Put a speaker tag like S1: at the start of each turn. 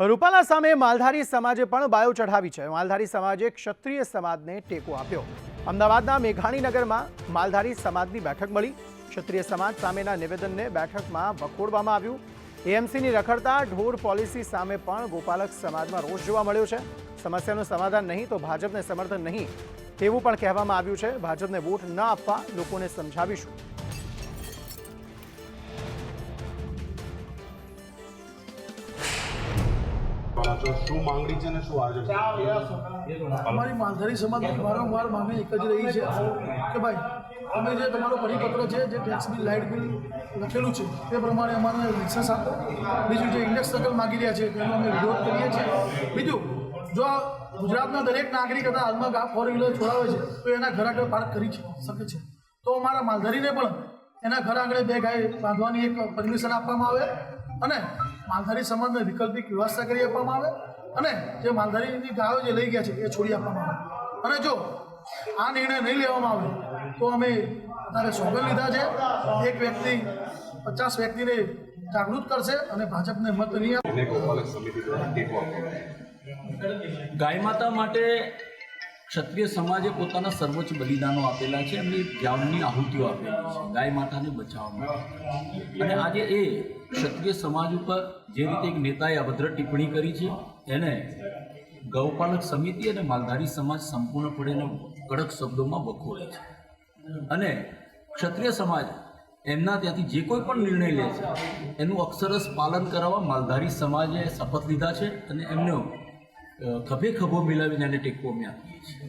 S1: રૂપાલા સામે માલધારી સમાજે પણ બાયો ચઢાવી છે. માલધારી સમાજે ક્ષત્રિય સમાજને ટેકો આપ્યો. અમદાવાદના મેઘાણીનગરમાં માલધારી સમાજની બેઠક મળી. ક્ષત્રિય સમાજ સામેના નિવેદનને બેઠકમાં વખોડવામાં આવ્યું. એએમસીની રખડતા ઢોર પોલિસી સામે પણ ગોપાલક સમાજમાં રોષ જોવા મળ્યો છે. સમસ્યાનું સમાધાન નહીં તો ભાજપને સમર્થન નહીં. તેવું પણ કહેવામાં આવ્યું છે. ભાજપને વોટ ન આપવા લોકોને સમજાવીશું.
S2: છો શું માંગણી છે ને શું આજે
S3: અમારી માલધારી સમાજની વારંવાર માંગણી એક જ રહી છે કે ભાઈ અમે જે તમારો પરિપત્ર છે જે ટેક્સ બિલ લાઇટ બિલ લખેલું છે તે પ્રમાણે અમારે લાઇસન્સ આપો. બીજું જે ઇન્ડેક્સ સર્કલ માગી રહ્યા છે તેનો અમે વિરોધ કરીએ છીએ. બીજું જો આ ગુજરાતના દરેક નાગરિક હતા હાલમાં ગા ફોર વ્હીલર છોડાવે છે તો એના ઘર આગળ પાર્ક કરી શકે છે. તો અમારા માલધારીને પણ એના ઘર આગળ બે ગાય બાંધવાની એક પરમિશન આપવામાં આવે. અને માલધારી સમાજને વૈકલ્પિક વ્યવસ્થા કરી આપવામાં આવે અને જે માલધારીની ગાયો જે લઈ ગયા છે એ છોડી આપવામાં આવે. અને જો આ નિર્ણય નહીં લેવામાં આવે તો અમે અત્યારે સોગન લીધા છે. એક વ્યક્તિ પચાસ વ્યક્તિને જાગૃત કરશે અને ભાજપને મત નહીં આપે.
S4: ગાય માતા માટે ક્ષત્રિય સમાજે પોતાના સર્વોચ્ચ બલિદાનો આપેલા છે એમની જ્ઞાનની આહુતિઓ આપેલી છે, ગાય માતાને બચાવવા અને આજે એ ક્ષત્રિય સમાજ ઉપર જે રીતે એક નેતાએ અભદ્ર ટિપ્પણી કરી છે, એને ગૌપાલક સમિતિ અને માલધારી સમાજ સંપૂર્ણપણે કડક શબ્દોમાં વખોડે છે. અને ક્ષત્રિય સમાજ એમના ત્યાંથી જે કોઈ પણ નિર્ણય લે છે, એનું અક્ષરસ પાલન કરાવવા માલધારી સમાજે શપથ લીધા છે અને એમનો અ, ખભે ખભો મિલાવીને એને ટેકો અમે આપીએ છીએ